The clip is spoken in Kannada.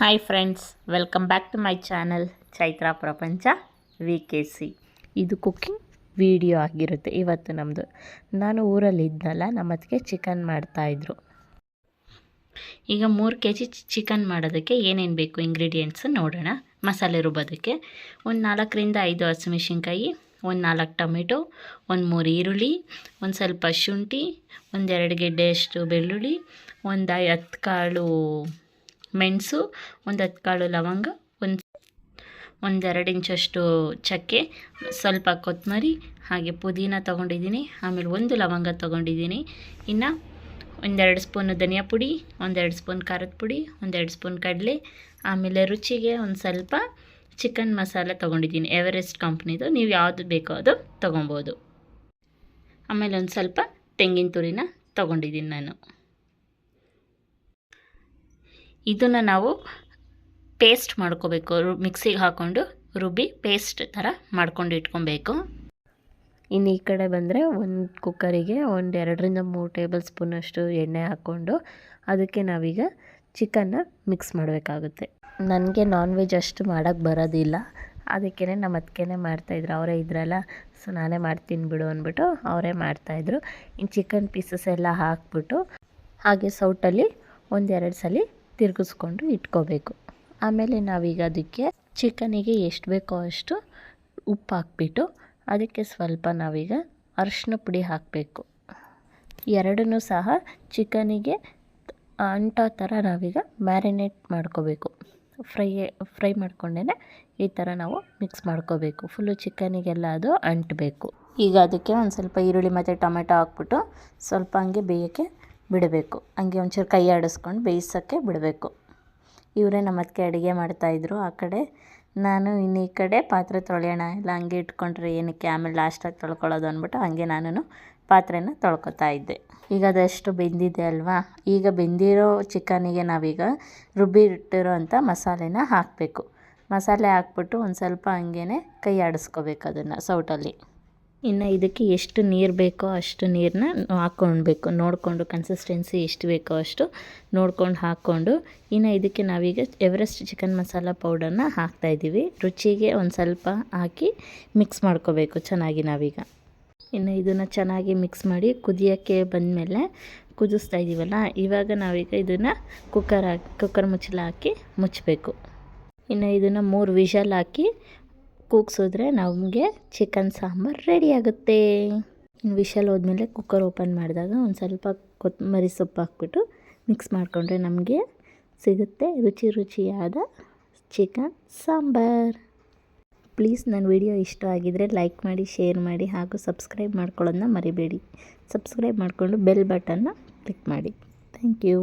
Hi friends welcome back to my channel Chaitra Prapancha V K C ಇದು ಕುಕ್ಕಿಂಗ್ ವಿಡಿಯೋ ಆಗಿರುತ್ತೆ, ಇವತ್ತು ನಮ್ಮದು ನಾನು ಊರಲ್ಲಿ ಇದ್ನಲ್ಲ ನಮ್ಮ ಅದಕ್ಕೆ ಚಿಕನ್ ಮಾಡ್ತಾಯಿದ್ರು ಈಗ ಮೂರು ಕೆ ಜಿ ಚಿಕನ್ ಮಾಡೋದಕ್ಕೆ ಏನೇನು ಬೇಕು ಇಂಗ್ರೀಡಿಯೆಂಟ್ಸ್ ನೋಡೋಣ. ಮಸಾಲೆ ರುಬ್ಬೋದಕ್ಕೆ ಒಂದು ನಾಲ್ಕರಿಂದ ಐದು ಹಸಿಮೆಣ್ಸಿನ್ಕಾಯಿ, ಒಂದು ನಾಲ್ಕು ಟೊಮೆಟೊ, ಒಂದು ಮೂರು ಈರುಳ್ಳಿ, ಒಂದು ಸ್ವಲ್ಪ ಶುಂಠಿ ಒಂದೆರಡು ಗೆಡ್ಡೆಯಷ್ಟು ಬೆಳ್ಳುಳ್ಳಿ, ಒಂದು ಹತ್ತು ಕಾಳು ಮೆಣಸು ಒಂದು ಹತ್ತು ಕಾಳು ಲವಂಗ, ಒಂದು ಒಂದೆರಡು ಇಂಚಷ್ಟು ಚಕ್ಕೆ, ಸ್ವಲ್ಪ ಕೊತ್ತಂಬರಿ ಹಾಗೆ ಪುದೀನ ತೊಗೊಂಡಿದ್ದೀನಿ, ಆಮೇಲೆ ಒಂದು ಲವಂಗ ತೊಗೊಂಡಿದ್ದೀನಿ. ಇನ್ನು ಒಂದೆರಡು ಸ್ಪೂನು ಧನಿಯಾ ಪುಡಿ, ಒಂದೆರಡು ಸ್ಪೂನ್ ಖಾರದ ಪುಡಿ, ಒಂದೆರಡು ಸ್ಪೂನ್ ಕಡಲೆ, ಆಮೇಲೆ ರುಚಿಗೆ ಒಂದು ಸ್ವಲ್ಪ ಚಿಕನ್ ಮಸಾಲೆ ತೊಗೊಂಡಿದ್ದೀನಿ. ಎವರೆಸ್ಟ್ ಕಂಪ್ನಿದು ನೀವು ಯಾವುದು ಬೇಕೋ ಅದು ತೊಗೊಬೋದು. ಆಮೇಲೆ ಒಂದು ಸ್ವಲ್ಪ ತೆಂಗಿನ ತುರಿನ ತೊಗೊಂಡಿದ್ದೀನಿ ನಾನು. ಇದನ್ನು ನಾವು ಪೇಸ್ಟ್ ಮಾಡ್ಕೋಬೇಕು. ಮಿಕ್ಸಿಗೆ ಹಾಕ್ಕೊಂಡು ರುಬ್ಬಿ ಪೇಸ್ಟ್ ಥರ ಮಾಡ್ಕೊಂಡು ಇಟ್ಕೊಬೇಕು. ಇನ್ನು ಈ ಕಡೆ ಬಂದರೆ ಒಂದು ಕುಕ್ಕರಿಗೆ ಒಂದು ಎರಡರಿಂದ ಮೂರು ಟೇಬಲ್ ಸ್ಪೂನಷ್ಟು ಎಣ್ಣೆ ಹಾಕ್ಕೊಂಡು ಅದಕ್ಕೆ ನಾವೀಗ ಚಿಕನ್ನ ಮಿಕ್ಸ್ ಮಾಡಬೇಕಾಗುತ್ತೆ. ನನಗೆ ನಾನ್ ವೆಜ್ ಅಷ್ಟು ಮಾಡೋಕ್ಕೆ ಬರೋದಿಲ್ಲ. ಅದಕ್ಕೇ ನಮ್ಮ ಅದಕ್ಕೇ ಮಾಡ್ತಾಯಿದ್ರು ಅವರೇ ಇದ್ರಲ್ಲ ಸೊ ನಾನೇ ಮಾಡ್ತೀನಿ ಬಿಡು ಅಂದ್ಬಿಟ್ಟು ಅವರೇ ಮಾಡ್ತಾಯಿದ್ರು ಇನ್ನು ಚಿಕನ್ ಪೀಸಸ್ ಎಲ್ಲ ಹಾಕ್ಬಿಟ್ಟು ಹಾಗೆ ಸೌಟಲ್ಲಿ ಒಂದೆರಡು ಸಲ ತಿರುಗಿಸ್ಕೊಂಡು ಇಟ್ಕೋಬೇಕು. ಆಮೇಲೆ ನಾವೀಗ ಅದಕ್ಕೆ ಚಿಕನಿಗೆ ಎಷ್ಟು ಬೇಕೋ ಅಷ್ಟು ಉಪ್ಪು ಹಾಕ್ಬಿಟ್ಟು ಅದಕ್ಕೆ ಸ್ವಲ್ಪ ನಾವೀಗ ಅರಿಶಿನ ಪುಡಿ ಹಾಕಬೇಕು. ಎರಡನ್ನೂ ಸಹ ಚಿಕನಿಗೆ ಅಂಟೋ ಥರ ನಾವೀಗ ಮ್ಯಾರಿನೇಟ್ ಮಾಡ್ಕೋಬೇಕು. ಫ್ರೈ ಫ್ರೈ ಮಾಡ್ಕೊಂಡೇ ಈ ಥರ ನಾವು ಮಿಕ್ಸ್ ಮಾಡ್ಕೋಬೇಕು. ಫುಲ್ಲು ಚಿಕನಿಗೆಲ್ಲ ಅದು ಅಂಟಬೇಕು. ಈಗ ಅದಕ್ಕೆ ಒಂದು ಸ್ವಲ್ಪ ಈರುಳ್ಳಿ ಮತ್ತು ಟೊಮೆಟೊ ಹಾಕ್ಬಿಟ್ಟು ಸ್ವಲ್ಪ ಹಂಗೆ ಬೇಯೋಕ್ಕೆ ಬಿಡಬೇಕು. ಹಂಗೆ ಒಂಚೂರು ಕೈ ಆಡಿಸ್ಕೊಂಡು ಬೇಯಿಸೋಕ್ಕೆ ಬಿಡಬೇಕು. ಇವರೇ ನಮ್ಮ ಅದಕ್ಕೆ ಅಡುಗೆ ಮಾಡ್ತಾಯಿದ್ರು ಆ ಕಡೆ. ನಾನು ಇನ್ನು ಈ ಕಡೆ ಪಾತ್ರೆ ತೊಳೆಯೋಣ, ಇಲ್ಲ ಹಂಗೆ ಇಟ್ಕೊಂಡ್ರೆ ಏನಕ್ಕೆ ಆಮೇಲೆ ಲಾಸ್ಟಾಗಿ ತೊಳ್ಕೊಳ್ಳೋದು ಅಂದ್ಬಿಟ್ಟು ಹಂಗೆ ನಾನು ಪಾತ್ರೆನ ತೊಳ್ಕೊತಾ ಇದ್ದೆ. ಈಗ ಅದಷ್ಟು ಬೆಂದಿದೆ ಅಲ್ವಾ? ಈಗ ಬೆಂದಿರೋ ಚಿಕನಿಗೆ ನಾವೀಗ ರುಬ್ಬಿ ಇಟ್ಟಿರೋ ಅಂಥ ಮಸಾಲೆನ ಹಾಕಬೇಕು. ಮಸಾಲೆ ಹಾಕ್ಬಿಟ್ಟು ಒಂದು ಸ್ವಲ್ಪ ಹಂಗೇ ಕೈ ಆಡಿಸ್ಕೋಬೇಕು ಅದನ್ನು ಸೌಟಲ್ಲಿ. ಇನ್ನು ಇದಕ್ಕೆ ಎಷ್ಟು ನೀರು ಬೇಕೋ ಅಷ್ಟು ನೀರನ್ನ ಹಾಕ್ಕೊಳ್ಬೇಕು ನೋಡಿಕೊಂಡು ಕನ್ಸಿಸ್ಟೆನ್ಸಿ ಎಷ್ಟು ಬೇಕೋ ಅಷ್ಟು ನೋಡ್ಕೊಂಡು ಹಾಕ್ಕೊಂಡು, ಇನ್ನು ಇದಕ್ಕೆ ನಾವೀಗ ಎವರೆಸ್ಟ್ ಚಿಕನ್ ಮಸಾಲ ಪೌಡರ್ನ ಹಾಕ್ತಾಯಿದ್ದೀವಿ ರುಚಿಗೆ ಒಂದು ಸ್ವಲ್ಪ ಹಾಕಿ ಮಿಕ್ಸ್ ಮಾಡ್ಕೋಬೇಕು ಚೆನ್ನಾಗಿ ನಾವೀಗ. ಇನ್ನು ಇದನ್ನು ಚೆನ್ನಾಗಿ ಮಿಕ್ಸ್ ಮಾಡಿ ಕುದಿಯೋಕ್ಕೆ ಬಂದಮೇಲೆ ಕುದಿಸ್ತಾ ಇದ್ದೀವಲ್ಲ ಇವಾಗ ನಾವೀಗ ಇದನ್ನು ಕುಕ್ಕರ್ ಹಾಕಿ ಕುಕ್ಕರ್ ಮುಚ್ಚಲ ಹಾಕಿ ಮುಚ್ಚಬೇಕು ಇನ್ನು ಇದನ್ನು ಮೂರು ವಿಷಲ್ ಹಾಕಿ ಕೂಗ್ಸಿದ್ರೆ ನಮಗೆ ಚಿಕನ್ ಸಾಂಬಾರು ರೆಡಿ ಆಗುತ್ತೆ. ವಿಷಲ್ ಹೋದ್ಮೇಲೆ ಕುಕ್ಕರ್ ಓಪನ್ ಮಾಡಿದಾಗ ಒಂದು ಸ್ವಲ್ಪ ಕೊತ್ತಂಬರಿ ಸೊಪ್ಪು ಹಾಕ್ಬಿಟ್ಟು ಮಿಕ್ಸ್ ಮಾಡಿಕೊಂಡ್ರೆ ನಮಗೆ ಸಿಗುತ್ತೆ ರುಚಿ ರುಚಿಯಾದ ಚಿಕನ್ ಸಾಂಬಾರ್. ಪ್ಲೀಸ್ ನನ್ನ ವಿಡಿಯೋ ಇಷ್ಟ ಆಗಿದರೆ ಲೈಕ್ ಮಾಡಿ ಶೇರ್ ಮಾಡಿ ಹಾಗೂ ಸಬ್ಸ್ಕ್ರೈಬ್ ಮಾಡ್ಕೊಳ್ಳೋದನ್ನ ಮರಿಬೇಡಿ. ಸಬ್ಸ್ಕ್ರೈಬ್ ಮಾಡಿಕೊಂಡು ಬೆಲ್ ಬಟನ್ನ ಕ್ಲಿಕ್ ಮಾಡಿ. Thank you